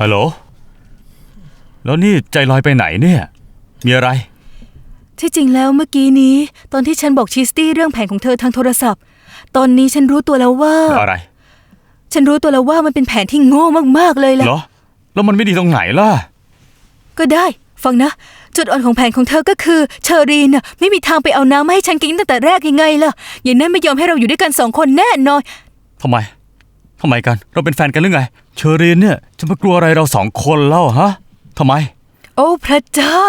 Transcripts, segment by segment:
ฮัลโหล แล้วนี่ใจลอยไปไหนเนี่ย มีอะไร ที่จริงแล้วเมื่อกี้นี้ ตอนที่ฉันบอกชิสตี้เรื่องแผนของเธอทางโทรศัพท์ ตอนนี้ฉันรู้ตัวแล้วว่า อะไร ฉันรู้ตัวแล้วว่ามันเป็นแผนที่โง่มากๆเลยแหละเหรอ แล้วมันไม่ดีตรงไหนล่ะ ก็ได้ ฟังนะ จุดอ่อนของแผนของเธอก็คือ เชอรีนน่ะไม่มีทางไปเอาน้ำมาให้ฉันกินตั้งแต่แรกยังไงล่ะอย่างนั้นไม่ยอมให้เราอยู่ด้วยกันสองคนแน่นอนทำไม ทำไมกัน เราเป็นแฟนกันหรือไง เชอรีนเนี่ยจะมากลัวอะไรเราสองคนเล่าฮะทำไม โอ้พระเจ้า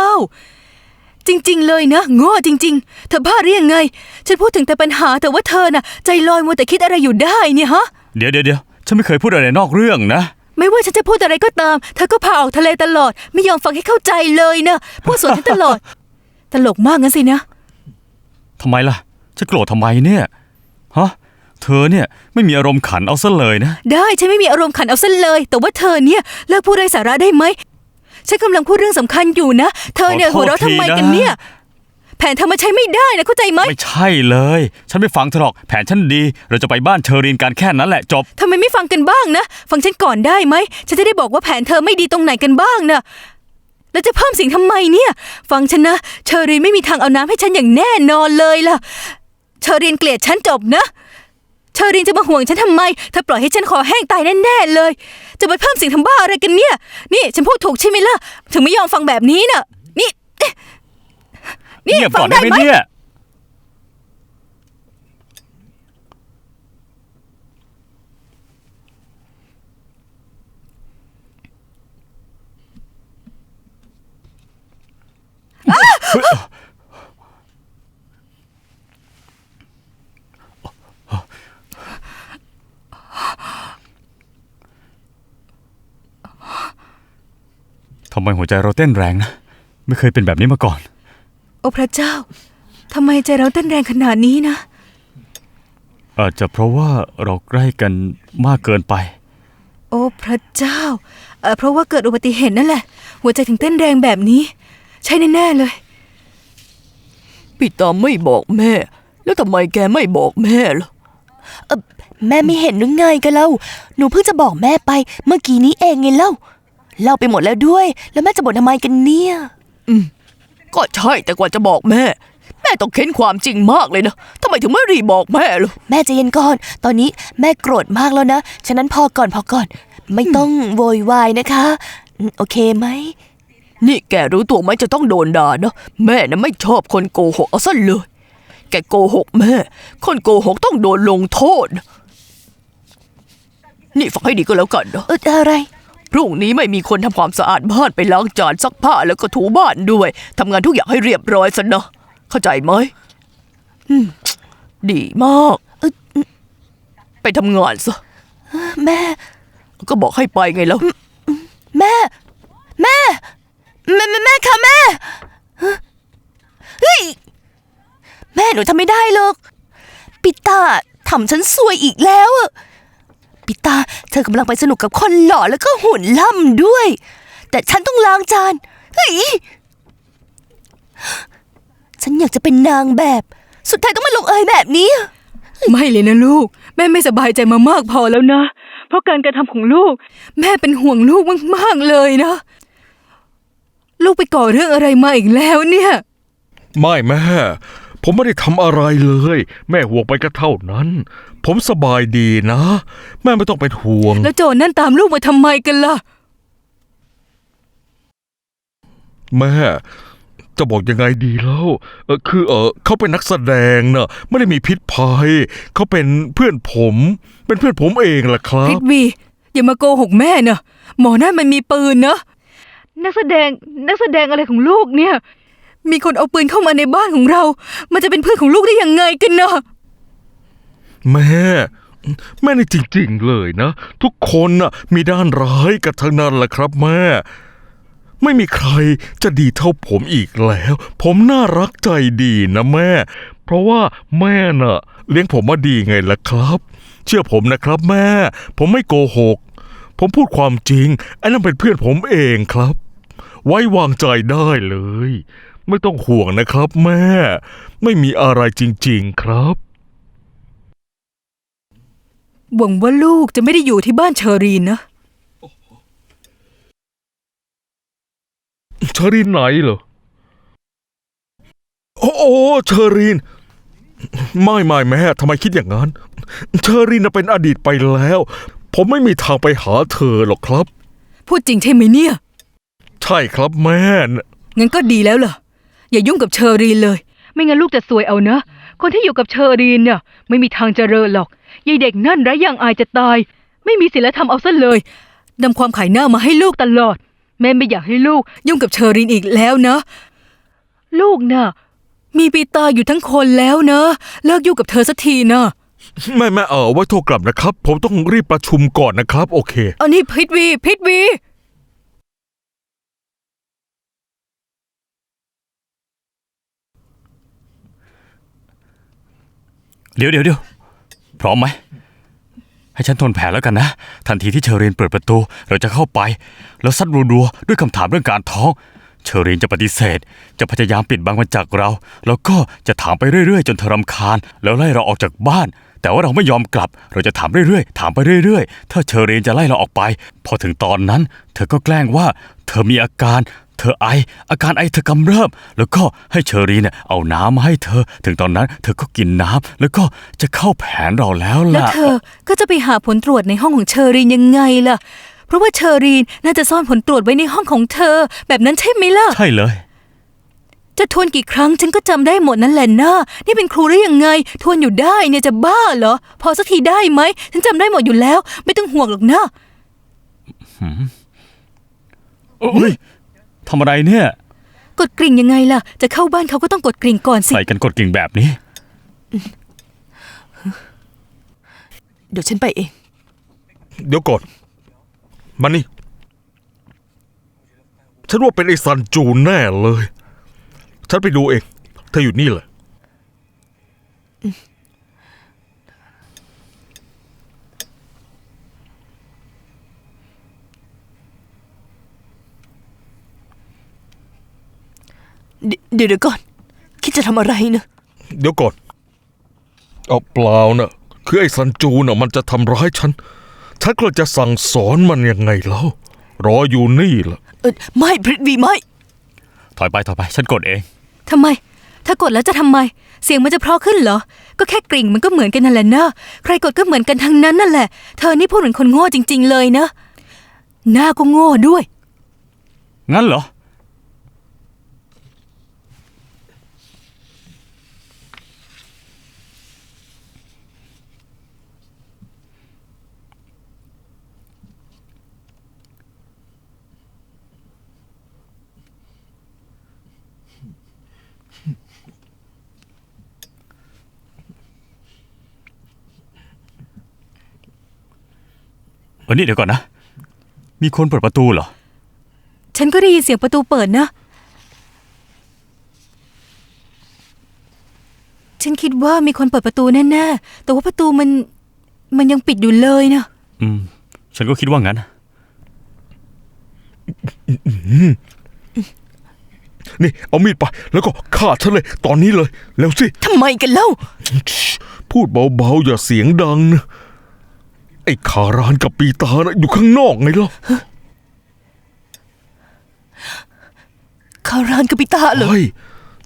จริง ๆ เลยนะโง่จริง ๆ เธอบ้าหรือยังไง ฉันพูดถึงแต่ปัญหาแต่ว่าเธอน่ะ ใจลอยมัวแต่คิดอะไรอยู่ได้เนี่ยฮะ เดี๋ยวเดี๋ยวเดี๋ยวฉันไม่เคยพูดอะไรนอกเรื่องนะ ไม่ว่าฉันจะพูดอะไรก็ตาม เธอก็พาออกทะเลตลอด ไม่ยอมฟังให้เข้าใจเลยนะพูดสวนฉันตลอด ตลกมากงั้นสินะทำไมล่ะ จะโกรธทำไมเนี่ยฮะ เธอเนี่ยไม่มีอารมณ์ขันเอาซะเลยนะ ได้ฉันไม่มีอารมณ์ขันเอาซะเลย แต่ว่าเธอเนี่ยเลิกพูดไร้สาระได้ไหมฉันกำลังพูดเรื่องสำคัญอยู่นะ เธอเนี่ยขอโทษหัวเราะทำไมทีนะ กันเนี่ย แผนเธอมาใช้ไม่ได้นะเข้าใจไหมไม่ใช่เลย ฉันไม่ฟังเธอหรอกแผนฉันดี เราจะไปบ้านเชอรีนกันแค่นั้นแหละจบ ทำไมไม่ฟังกันบ้างนะ ฟังฉันก่อนได้ไหมฉันจะได้บอกว่าแผนเธอไม่ดีตรงไหนกันบ้างนะแล้วจะเพิ่มสิ่งทำไมเนี่ย ฟังฉันนะ เชอรีนไม่มีทางเอาน้ำให้ฉันอย่างแน่นอนเลยล่ะ เชอรีนเกลียดฉันจบนะ เชอรีนจะมาห่วงฉันทำไม ถ้าปล่อยให้ฉันคอแห้งตายแน่ๆเลย จะไปเพิ่มสิ่งทำบ้าอะไรกันเนี่ย นี่ฉันพูดถูกใช่ไหมล่ะ ถึงไม่ยอมฟังแบบนี้น่ะ นี่ นี่เงียบฟัก่อนงได้ได้ไหมไหมเนี่ยทำ ไมหัวใจเราเต้นแรงนะ ไม่เคยเป็นแบบนี้มาก่อน โอ้พระเจ้าทำไมใจเราเต้นแรงขนาดนี้นะ อาจจะเพราะว่าเราใกล้กันมากเกินไป โอ้พระเจ้าเอ่อเพราะว่าเกิดอุบัติเหตุนั่นแหละ หัวใจถึงเต้นแรงแบบนี้ ใช่แน่ๆเลย พี่ตามไม่บอกแม่ แล้วทำไมแกไม่บอกแม่ล่ะเออแม่ไม่เห็นหรือไงกันเล่า หนูเพิ่งจะบอกแม่ไปเมื่อกี้นี้เองไงเล่า เล่าไปหมดแล้วด้วย แล้วแม่จะบ่นทำไมกันเนี่ยก็ใช่แต่กว่าจะบอกแม่ แม่ต้องเค้นความจริงมากเลยนะทำไมถึงไม่รีบบอกแม่ล่ะแม่ใจเย็นก่อน ตอนนี้แม่โกรธมากแล้วนะ ฉะนั้นพอก่อนพอก่อน ไม่ต้องโวยวายนะคะอืมโอเคไหม นี่แกรู้ตัวไหมจะต้องโดนด่านะแม่นะไม่ชอบคนโกหกเอาซะเลย แกโกหกแม่ คนโกหกต้องโดนลงโทษนะนี่ฟังให้ดีก็แล้วกันนะ เอออะไรพ รุ่งนี้ไม่มีคนทำความสะอาดบ้านไปล้างจานซักผ้าแล้วก็ถูบ้านด้วยทำงานทุกอย่างให้เรียบร้อยซะนะเข้าใจไหมอืมดีมากเอ้ยไปทำงานซะแม่ ก็บอกให้ไปไงแล้วแม่แม่ แม่ แม่แม่ค่ะแม่เฮ้ยแม่หนูทำไม่ได้หรอกปิตาทำฉันซวยอีกแล้วอะ ปิตา เธอกำลังไปสนุกกับคนหล่อแล้วก็หุ่นล่ำด้วย แต่ฉันต้องล้างจานเฮ้ยฉันอยากจะเป็นนางแบบ สุดท้ายต้องมาลงเอยแบบนี้ ไม่เลยนะลูก แม่ไม่สบายใจมามากพอแล้วนะ เพราะการกระทำของลูก แม่เป็นห่วงลูกมากๆเลยนะ ลูกไปก่อเรื่องอะไรมาอีกแล้วเนี่ย ไม่แม่ ผมไม่ได้ทำอะไรเลย แม่ห่วงไปก็เท่านั้น ผมสบายดีนะ แม่ไม่ต้องเป็นห่วง แล้วโจรนั่นตามลูกมาทำไมกันล่ะ แม่ จะบอกยังไงดีแล้วเออคือเออเขาเป็นนักแสดงเนอะไม่ได้มีพิษภัยเขาเป็นเพื่อนผม เป็นเพื่อนผมเองล่ะครัพิบ ทวี อย่ามาโกหกแม่นะหมอนั่นมันมีปืนนะนักแสดงนักแสดงอะไรของลูกเนี่ย มีคนเอาปืนเข้ามาในบ้านของเรา มันจะเป็นเพื่อนของลูกได้ยังไงกันเนาะแม่ แม่นี่จริงๆเลยนะ ทุกคนน่ะ มีด้านร้ายกันทั้งนั้นแหละครับแม่ ไม่มีใครจะดีเท่าผมอีกแล้ว ผมน่ารักใจดีนะแม่ เพราะว่าแม่น่ะ เลี้ยงผมมาดีไงล่ะครับ เชื่อผมนะครับแม่ ผมไม่โกหก ผมพูดความจริงไอ้นั่นเป็นเพื่อนผมเองครับ ไว้วางใจได้เลย ไม่ต้องห่วงนะครับแม่ ไม่มีอะไรจริงๆครับ หวังว่าลูกจะไม่ได้อยู่ที่บ้านเชอรีนนะ เชอรีนไหนเหรอ โอ้โอ้เชอรีน ไม่ไม่แม่ทำไมคิดอย่างนั้น เชอรีนน่ะเป็นอดีตไปแล้ว ผมไม่มีทางไปหาเธอหรอกครับ พูดจริงใช่ไหมเนี่ย ใช่ครับแม่น่ะงั้นก็ดีแล้วล่ะอ ย่ายุ่งกับเชอรีนเลย ไม่งั้นลูกจะซวยเอานะคนที่อยู่กับเชอรีนเนี่ย ไม่มีทางเจริญหรอกยายเด็กนั่นไร้ยังอายจะตาย ไม่มีศีลธรรมเอาซะเลยนำความขายหน้ามาให้ลูกตลอด แม่ไม่อยากให้ลูกยุ่งกับเชอรีนอีกแล้วนะ ลูกน่ะ มีปีตาอยู่ทั้งคนแล้วนะ เลิกยุ่งกับเธอสักทีนะแม่แม่เออไว้โทรกลับนะครับ ผมต้องรีบประชุมก่อนนะครับ โอเคเอานี่พิทวีพิทวี เดี๋ยวเดี๋ยวเดี๋ยวพร้อมไหม ให้ฉันทนแผลแล้วกันนะ ทันทีที่เชอรีนเปิดประตู เราจะเข้าไป แล้วซัดรัวๆด้วยคำถามเรื่องการท้อง เชอรีนจะปฏิเสธ จะพยายามปิดบังมันจากเรา แล้วก็จะถามไปเรื่อยๆ จนเธอรำคาญ แล้วไล่เราออกจากบ้าน แต่ว่าเราไม่ยอมกลับ เราจะถามเรื่อยๆ ถามไปเรื่อยๆ ถ้าเชอรีนจะไล่เราออกไป พอถึงตอนนั้น เธอก็แกล้งว่า เธอมีอาการ เธอไอ อาการไอเธอกำเริบ แล้วก็ให้เชอรีนเนี่ยเอาน้ำมาให้เธอ ถึงตอนนั้นเธอก็กินน้ำแล้วก็จะเข้าแผนเราแล้วแล้วล่ะ เธอก็จะไปหาผลตรวจในห้องของเชอรีนยังไงล่ะ เพราะว่าเชอรีนน่าจะซ่อนผลตรวจไว้ในห้องของเธอ แบบนั้นใช่ไหมล่ะ ใช่เลย จะทวนกี่ครั้งฉันก็จำได้หมดนั่นแหละนะนี่เป็นครูได้ยังไง ทวนอยู่ได้เนี่ยจะบ้าเหรอ พอสักทีได้ไหม ฉันจำได้หมดอยู่แล้ว ไม่ต้องห่วงหรอกนะ เฮ้ย ทำอะไรเนี่ย กดกริ่งยังไงล่ะ จะเข้าบ้านเขาก็ต้องกดกริ่งก่อนสิ ใส่กันกดกิ่งแบบนี้ เดี๋ยวฉันไปเอง เดี๋ยวก่อน มานี่ ฉันว่าเป็นไอ้ซันจูนแน่เลย ฉันไปดูเอง เธออยู่นี่แหละ เดี๋ยวเดี๋ยวก่อน คิดจะทำอะไรนะเดี๋ยวก่อน เอาเปล่านะคือไอ้ซันจูน่ะมันจะทำร้ายฉัน ฉันก็จะสั่งสอนมันยังไงแล้ว รออยู่นี่ล่ะเออไม่พริตวีไม่ถอยไปถอยไป ฉันกดเอง ทำไม ถ้ากดแล้วจะทำไม เสียงมันจะเพราะขึ้นเหรอ ก็แค่กริ่งมันก็เหมือนกันนั่นแหละนะใครกดก็เหมือนกันทั้งนั้นนั่นแหละ เธอนี่พูดเหมือนคนโง่จริง ๆ เลยนะหน้าก็โง่ด้วย งั้นเหรอ เออนี่เดี๋ยวก่อนนะ มีคนเปิดประตูเหรอ ฉันก็ได้ยินเสียงประตูเปิดนะ ฉันคิดว่ามีคนเปิดประตูแน่ๆ แต่ว่าประตูมันมันยังปิดอยู่เลยนะ อืม ฉันก็คิดว่างั้น นี่ เอามีดไป แล้วก็ฆ่าฉันเลย ตอนนี้เลย แล้วสิ ทำไมกันเล่า พูดเบาๆ อย่าเสียงดังนะ ไอ้คารานกับปีตานะอยู่ข้างนอกไงล่ะคารานกับปิตาเหรอ เฮ้ย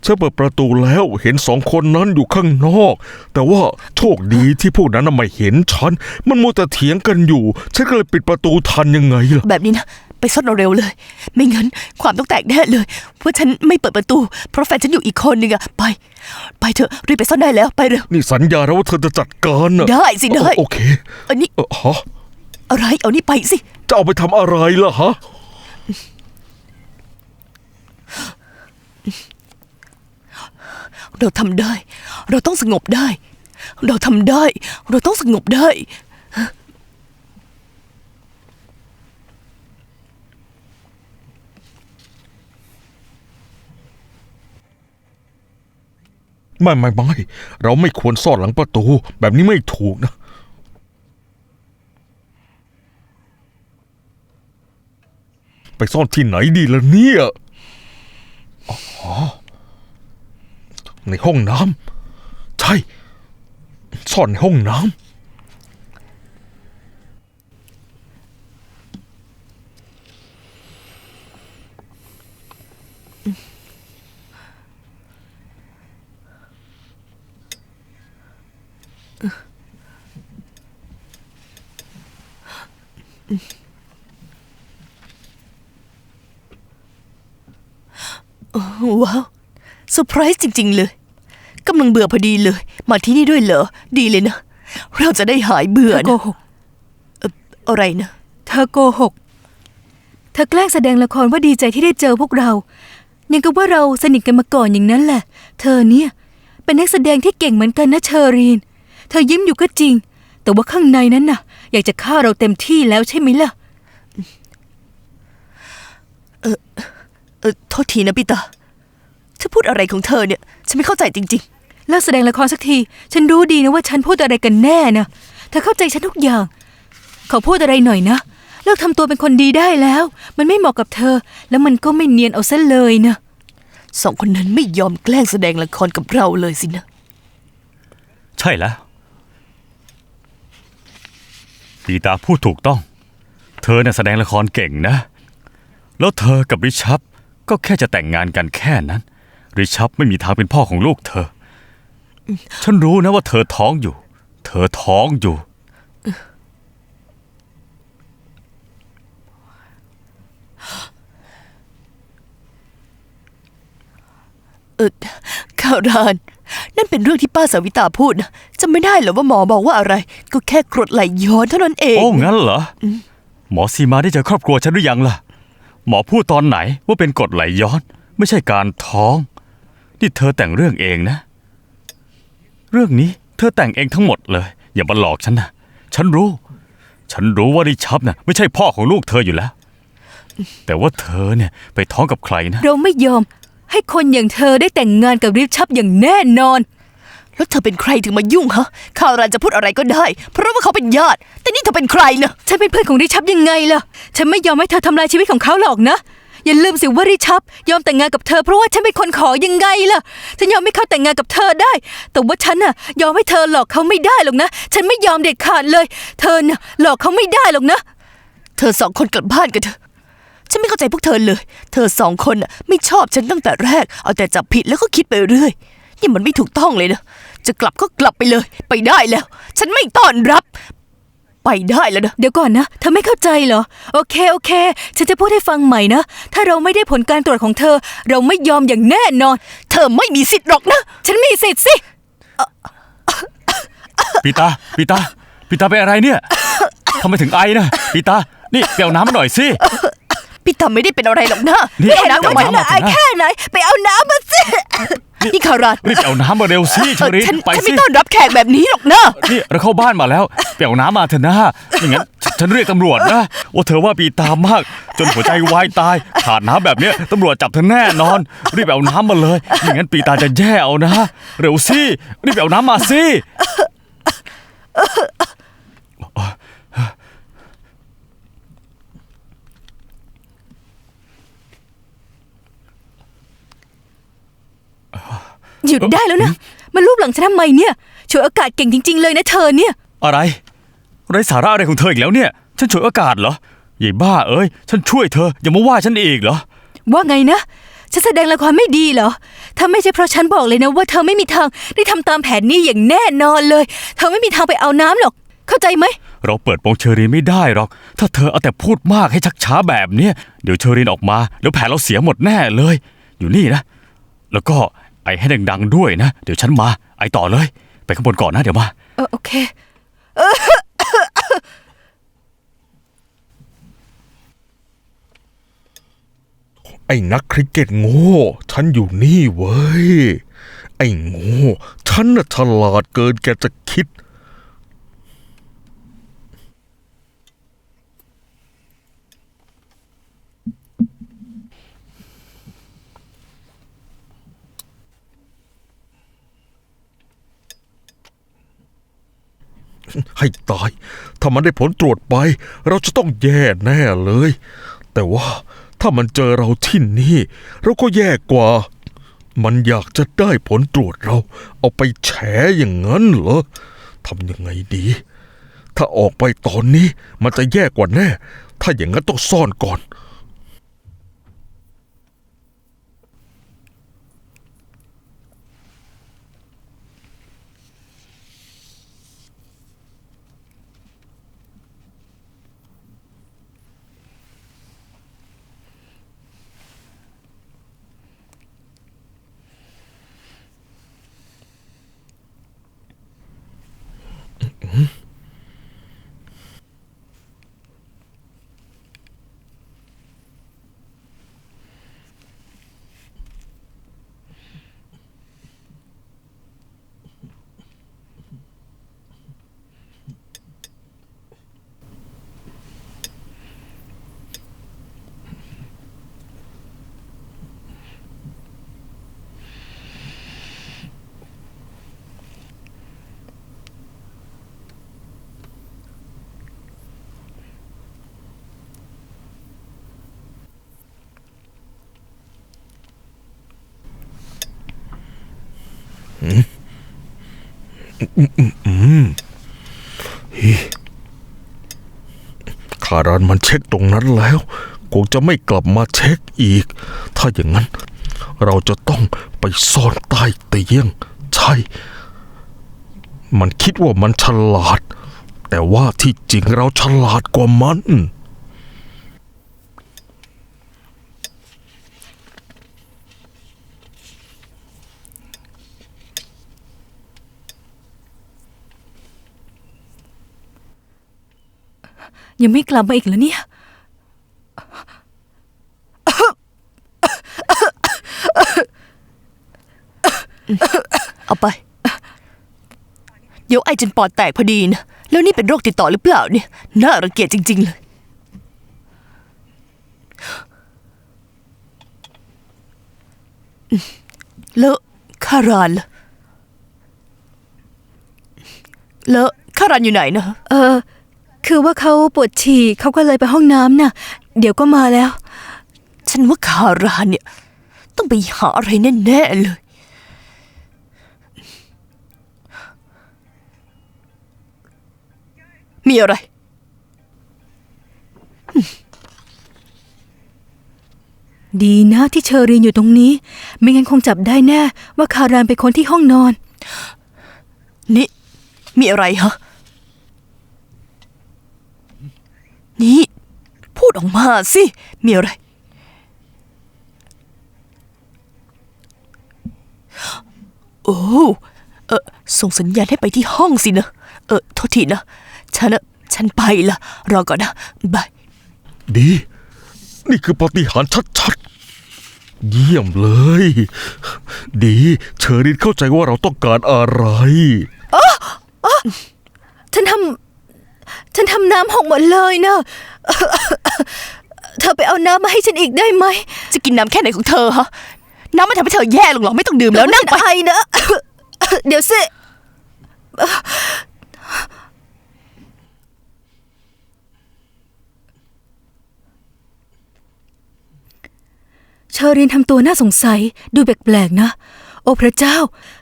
ฉันเปิดประตูแล้วเห็นสองคนนั้นอยู่ข้างนอก แต่ว่าโชคดีที่พวกนั้นน่ะไม่เห็นฉัน มันมัวแต่เถียงกันอยู่ ฉันก็เลยปิดประตูทันยังไงล่ะ แบบนี้นะ ไปซ่อนเอาเร็วเลย ไม่งั้นความต้องแตกแน่เลยว่าฉันไม่เปิดประตู เพราะแฟนฉันอยู่อีกคนหนึ่งอะไป ไปเถอะรีบไปซ่อนได้แล้วไปเร็วนี่สัญญาแล้วว่าเธอจะจัดการนะได้สิได้โอเคอันนี้เออฮะอะไรเอานี่ไปสิ จะเอาไปทำอะไรล่ะฮะเราทำได้ เราต้องสงบได้ เราทำได้ เราต้องสงบได้ ไม่ไม่ไม่เราไม่ควรซ่อนหลังประตู แบบนี้ไม่ถูกนะ ไปซ่อนที่ไหนดีล่ะเนี่ยอ๋อในห้องน้ำใช่ ซ่อนในห้องน้ำ ว้าวเซอร์ไพรส์จริง ๆ เลยกำลังเบื่อพอดีเลย มาที่นี่ด้วยเหรอ ดีเลยนะ เราจะได้หายเบื่เธออโกนะหกอะไรนะ เธอโกหก เธอแกล้งแสดงละครว่าดีใจที่ได้เจอพวกเรา ยังกับว่าเราสนิทกันมาก่อนอย่างนั้นแหละ เธอเนี่ย เป็นนักแสดงที่เก่งเหมือนกันนะเชอรีน เธอยิ้มอยู่ก็จริง แต่ว่าข้างในนั้นน่ะ อยากจะฆ่าเราเต็มที่แล้วใช่ไหมล่ะ เออโทษทีนะปีเตา เธอพูดอะไรของเธอเนี่ย ฉันไม่เข้าใจจริงเลิกแสดงละครสักที ฉันรู้ดีนะว่าฉันพูดอะไรกันแน่นะ เธอเข้าใจฉันทุกอย่าง ขอพูดอะไรหน่อยนะ เลิกทำตัวเป็นคนดีได้แล้ว มันไม่เหมาะกับเธอ แล้วมันก็ไม่เนียนเอาซะเลยนะๆสองคนนั้นไม่ยอมแกล้งแสดงละครกับเราเลยสินะ ใช่แล้วปีตาพูดถูกต้อง เธอเนี่ยแสดงละครเก่งนะ แล้วเธอกับริชับก็แค่จะแต่งงานกันแค่นั้น ริชับไม่มีทางเป็นพ่อของลูกเธอ ฉันรู้นะว่าเธอท้องอยู่ เธอท้องอยู่เออข่าวราน นั่นเป็นเรื่องที่ป้าสาวิตาพูดนะจำไม่ได้เหรอว่าหมอบอกว่าอะไร ก็แค่กรดไหลย้อนเท่านั้นเอง โอ้ งั้นเหรอ หมอซีมาได้เจอครอบครัวฉันหรือยังล่ะ หมอพูดตอนไหนว่าเป็นกรดไหลย้อน ไม่ใช่การท้อง นี่เธอแต่งเรื่องเองนะ เรื่องนี้เธอแต่งเองทั้งหมดเลย อย่ามาหลอกฉันนะฉันรู้ ฉันรู้ว่าริชับนะ่ะไม่ใช่พ่อของลูกเธออยู่แล้ว แต่ว่าเธอเนี่ยไปท้องกับใครนะ เราไม่ยอม ให้คนอย่างเธอได้แต่งงานกับริชับอย่างแน่นอน แล้วเธอเป็นใครถึงมายุ่งฮะข่าวรานจะพูดอะไรก็ได้ เพราะว่าเขาเป็นญาติ แต่นี่เธอเป็นใครนะฉันเป็นเพื่อนของริชับยังไงล่ะ ฉันไม่ยอมให้เธอทำลายชีวิตของเขาหรอกนะ อย่าลืมสิว่าริชับ ยอมแต่งงานกับเธอเพราะว่าฉันเป็นคนขอยังไงล่ะ ฉันยอมให้เขาแต่งงานกับเธอได้ แต่ว่าฉันน่ะ ยอมให้เธอหลอกเขาไม่ได้หรอกนะ ฉันไม่ยอมเด็ดขาดเลย เธอน่ะหลอกเขาไม่ได้หรอกนะ เธอสองคนกลับบ้านกันเถอะ ฉันไม่เข้าใจพวกเธอเลย เธอสองคนน่ะไม่ชอบฉันตั้งแต่แรก เอาแต่จับผิดแล้วก็คิดไปเรื่อย นี่มันไม่ถูกต้องเลยนะ จะกลับก็กลับไปเลย ไปได้แล้ว ฉันไม่ต้อนรับ ไปได้แล้วนะเดี๋ยวก่อนนะเธอไม่เข้าใจเหรอ โอเคโอเค ฉันจะพูดให้ฟังใหม่นะ ถ้าเราไม่ได้ผลการตรวจของเธอ เราไม่ยอมอย่างแน่นอน เธอไม่มีสิทธิ์หรอกนะ ฉันมีสิทธิ์สิปีตาปีตาปีตาเป็นอะไรเนี่ยทำไมถึงไอนะปีตานี่เปลวน้ำมาหน่อยสิ พี่ทำไม่ได้เป็นอะไรหรอกนะนี่ไปเอาน้ำเดี๋ยวทำไมน้ำมาอายแค่ไหน ไปเอาน้ำมาสินี่คารานรีบไปเอาน้ำมาเร็วสิเชเอออรี่ฉันไปฉันสิไม่ต้อนรับแขกแบบนี้หรอกนะนี่เราเข้าบ้านมาแล้วไปเอาน้ำมาเถอะนะไม่งั้นฉันฉันเรียกตำรวจนะว่าเธอว่าปีตามมาก จนหัวใจวายตายขาดน้ำแบบเนี้ยตำรวจจับเธอแน่นอน รีบไปเอาน้ำมาเลยไม่งั้นปีตาจะแย่เอานะ เร็วสิรีบไปเอาน้ำมาสิ หยุดได้แล้วนะ มันรูปหลังฉันทำไมเนี่ยฉวยโอกาสเก่งจริง ๆ เลยนะเธอเนี่ย อะไร ไรสาระอะไรของเธออีกแล้วเนี่ย ฉันฉวยโอกาสเหรอใหญ่บ้าเอ้ย ฉันช่วยเธอ อย่ามาว่าฉันอีกเหรอ ว่าไงนะ ฉันแสดงละครไม่ดีเหรอ ถ้าไม่ใช่เพราะฉันบอกเลยนะว่าเธอไม่มีทางได้ทำตามแผนนี้อย่างแน่นอนเลย เธอไม่มีทางไปเอาน้ำหรอก เข้าใจไหม เราเปิดโปงเชอรีนไม่ได้หรอก ถ้าเธอเอาแต่พูดมากให้ชักช้าแบบเนี้ยเดี๋ยวเชอรีนออกมาเดี๋ยวแผลเราเสียหมดแน่เลย อยู่นี่นะ แล้วก็ไอ ให้ดังๆด้วยนะ เดี๋ยวฉันมา ไอต่อเลย ไปข้างบนก่อนนะเดี๋ยวมา เออโอเค ไอ้นักคริกเก็ตโง่ ฉันอยู่นี่เว้ย ไอ้โง่ ฉันน่ะฉลาดเกินแกจะคิด ให้ตาย ถ้ามันได้ผลตรวจไป เราจะต้องแย่แน่เลย แต่ว่าถ้ามันเจอเราที่นี่ เราก็แย่กว่า มันอยากจะได้ผลตรวจเรา เอาไปแฉอย่างนั้นเหรอทำยังไงดี ถ้าออกไปตอนนี้มันจะแย่กว่าแน่ ถ้าอย่างนั้นต้องซ่อนก่อน Mm-hmm. คารานมันเช็คตรงนั้นแล้ว คงจะไม่กลับมาเช็คอีก ถ้าอย่างนั้น เราจะต้องไปซ่อนใต้เตียง ใช่ มันคิดว่ามันฉลาด แต่ว่าที่จริงเราฉลาดกว่ามัน ยังไม่กลับมาอีกเหรอเนี่ย เอาไป เดี๋ยวไอจนปอดแตกพอดีนะ แล้วนี่เป็นโรคติดต่อหรือเปล่าเนี่ย น่ารังเกียจจริง ๆ เลย แล้วคารานล่ะแล้วคารานอยู่ไหนนะ เออ คือว่าเขาปวดฉี่เขาก็เลยไปห้องน้ำน่ะ เดี๋ยวก็มาแล้ว ฉันว่าคารานเนี่ย ต้องไปหาอะไรแน่ๆเลย มีอะไร ดีนะที่เชอรีนอยู่ตรงนี้ ไม่งั้นคงจับได้แน่ ว่าคารานเป็นคนที่ห้องนอน นี่ มีอะไรฮะ นี่พูดออกมาสิ มีอะไร โอ้ เออส่งสัญญาณให้ไปที่ห้องสินะ เออ โทษทีนะ ฉันนะฉันไปละ รอก่อนนะ บาย ดี นี่คือปาฏิหารย์ชัดๆ เยี่ยมเลย ดี เชอรินเข้าใจว่าเราต้องการอะไร ฉันทำ ฉันทำน้ำหกหมดเลยนะเธอไปเอาน้ำมาให้ฉันอีกได้ไหม จะกินน้ำแค่ไหนของเธอฮะ น้ำมันทำให้เธอแย่ลงหรอ ไม่ต้องดื่มแล้วนั่งไปไอนะ เดี๋ยวสิเชอรีนทำตัวน่าสงสัย ดูแปลกๆนะ โอ้พระเจ้า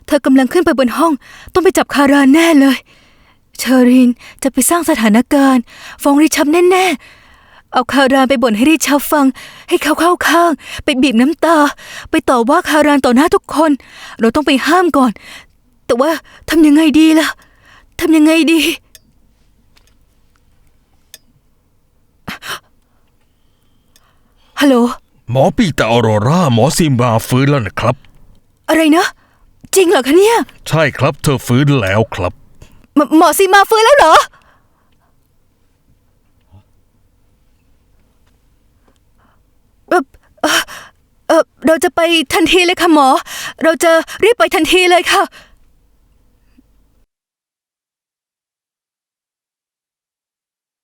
เธอกำลังขึ้นไปบนห้อง ต้องไปจับคารานแน่เลย เชอรีนจะไปสร้างสถานการณ์ฟ้องริชับแน่ๆ เอาคารานไปบ่นให้ริชับฟัง ให้เขาเข้าข้าง ไปบีบน้ำตา ไปต่อว่าคารานต่อหน้าทุกคน เราต้องไปห้ามก่อน แต่ว่าทำยังไงดีล่ะทำยังไงดี ฮัลโหล หมอปีแต่ออโรราหมอซิมบาฟื้นแล้วนะครับ อะไรนะ จริงเหรอคะเนี่ย ใช่ครับ เธอฟื้นแล้วครับ หมหมอซีมาฟื้นแล้วเหรอ เออเอ่อเออเราจะไปทันทีเลยค่ะหมอ เราจะรีบไปทันทีเลยค่ะ